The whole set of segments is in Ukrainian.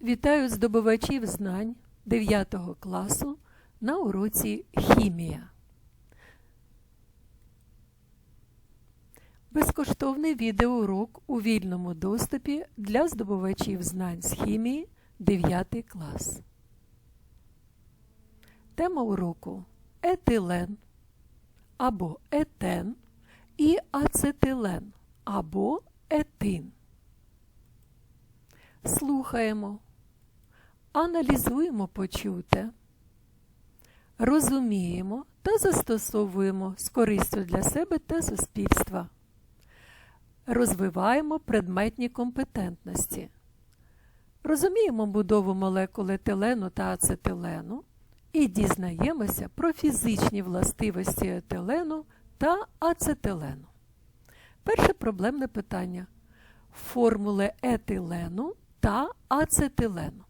Вітаю здобувачів знань 9 класу на уроці Хімія. Безкоштовний відеоурок у вільному доступі для здобувачів знань з хімії 9 клас. Тема уроку етилен або етен і ацетилен або етин. Слухаємо, аналізуємо почуте, розуміємо та застосовуємо з користю для себе та суспільства. Розвиваємо предметні компетентності. Розуміємо будову молекул етилену та ацетилену і дізнаємося про фізичні властивості етилену та ацетилену. Перше проблемне питання. Формули етилену та ацетилену.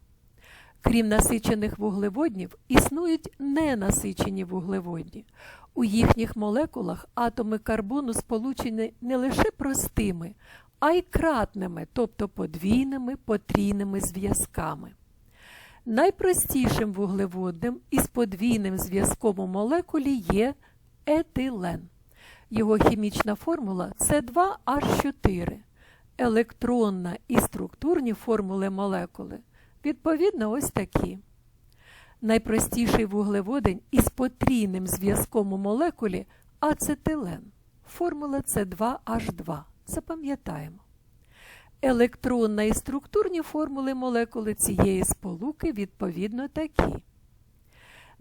Крім насичених вуглеводнів, існують ненасичені вуглеводні. У їхніх молекулах атоми карбону сполучені не лише простими, а й кратними, тобто подвійними потрійними зв'язками. Найпростішим вуглеводним із подвійним зв'язком у молекулі є етилен. Його хімічна формула С2H4 електронна і структурні формули молекули, відповідно, ось такі. Найпростіший вуглеводень із потрійним зв'язком у молекулі ацетилен. Формула С2H2. Запам'ятаємо. Електронна і структурні формули молекули цієї сполуки відповідно такі.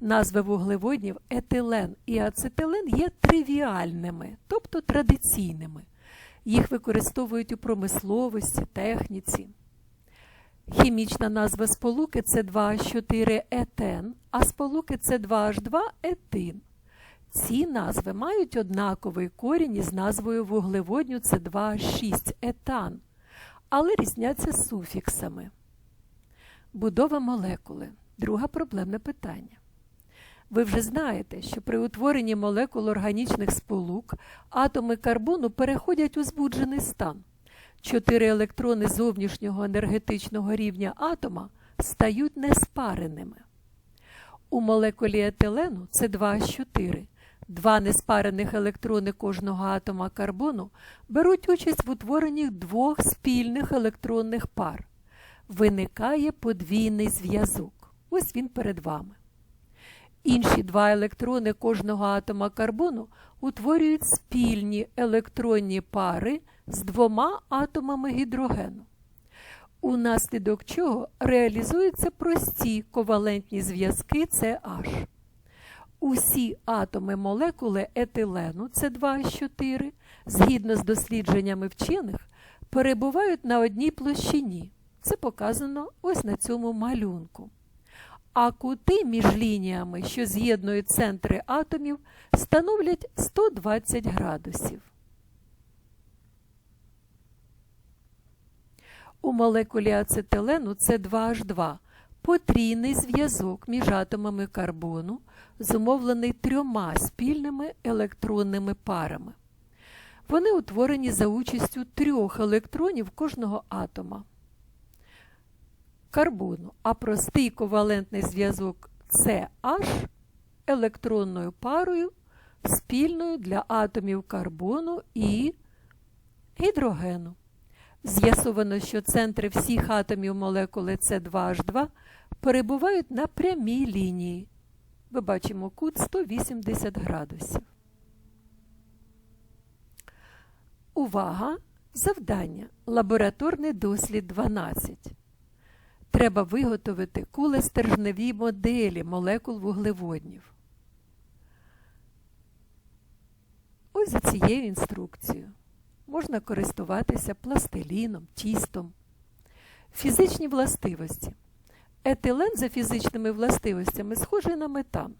Назви вуглеводнів етилен і ацетилен є тривіальними, тобто традиційними. Їх використовують у промисловості, техніці. Хімічна назва сполуки це 2H4 етен, а сполуки це 2H2 етин. Ці назви мають однаковий корінь із назвою вуглеводню це 2H6 етан, але різняться суфіксами. Будова молекули. Друге проблемне питання. Ви вже знаєте, що при утворенні молекул органічних сполук атоми карбону переходять у збуджений стан. Чотири електрони зовнішнього енергетичного рівня атома стають неспареними. У молекулі етилену це 2 з 4. Два неспарених електрони кожного атома карбону беруть участь в утворенні двох спільних електронних пар. Виникає подвійний зв'язок. Ось він перед вами. Інші два електрони кожного атома карбону утворюють спільні електронні пари з двома атомами гідрогену, унаслідок чого реалізуються прості ковалентні зв'язки CH. Усі атоми молекули етилену це 2 з 4 згідно з дослідженнями вчених, перебувають на одній площині. Це показано ось на цьому малюнку а кути між лініями, що з'єднують центри атомів, становлять 120 градусів. У молекулі ацетилену це 2H2 потрійний зв'язок між атомами карбону, зумовлений трьома спільними електронними парами. Вони утворені за участю трьох електронів кожного атома карбону, а простий ковалентний зв'язок CH електронною парою спільною для атомів карбону і гідрогену. З'ясовано, що центри всіх атомів молекули С2H2 перебувають на прямій лінії. Ми бачимо кут 180 градусів. Увага! Завдання. Лабораторний дослід 12. Треба виготовити кулестержневі моделі молекул вуглеводнів. Ось за цією інструкцією можна користуватися пластиліном, тістом. Фізичні властивості. Етилен за фізичними властивостями схожий на метан.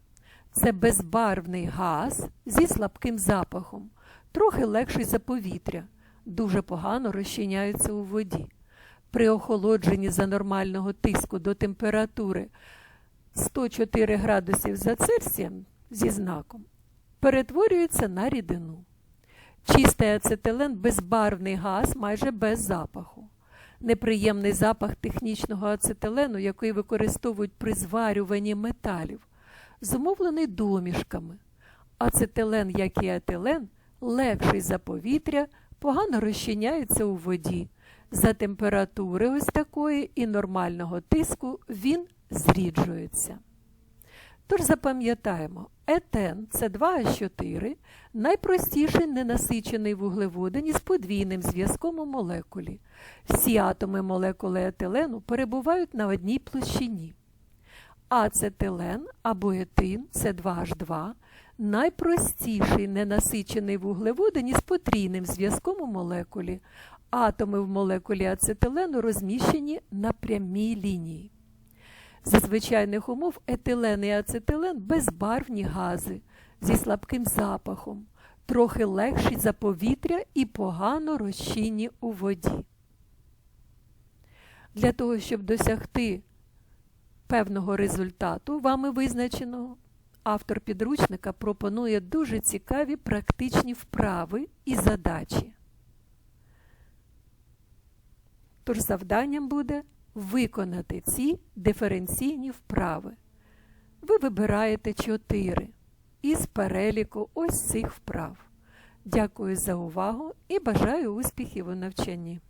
Це безбарвний газ зі слабким запахом, трохи легший за повітря, дуже погано розчиняється у воді при охолодженні за нормального тиску до температури 104 градусів за Цельсієм зі знаком перетворюється на рідину. Чистий ацетилен безбарвний газ майже без запаху. неприємний запах технічного ацетилену, який використовують при зварюванні металів, зумовлений домішками. Ацетилен, як і етилен, легший за повітря, погано розчиняється у воді. За температури ось такої і нормального тиску він зріджується. Тож запам'ятаємо, етен це 2H4, найпростіший ненасичений вуглеводень із подвійним зв'язком у молекулі. Всі атоми молекули етилену перебувають на одній площині. Ацетилен або етин це 2H2, найпростіший ненасичений вуглеводень із потрійним зв'язком у молекулі. Атоми в молекулі ацетилену розміщені на прямій лінії. За звичайних умов етилен і ацетилен безбарвні гази зі слабким запахом, трохи легші за повітря і погано розчинні у воді. Для того, щоб досягти певного результату, вами визначеного, автор підручника пропонує дуже цікаві практичні вправи і задачі. Тож завданням буде виконати ці диференційні вправи. Ви вибираєте 4 із переліку ось цих вправ. Дякую за увагу і бажаю успіхів у навчанні.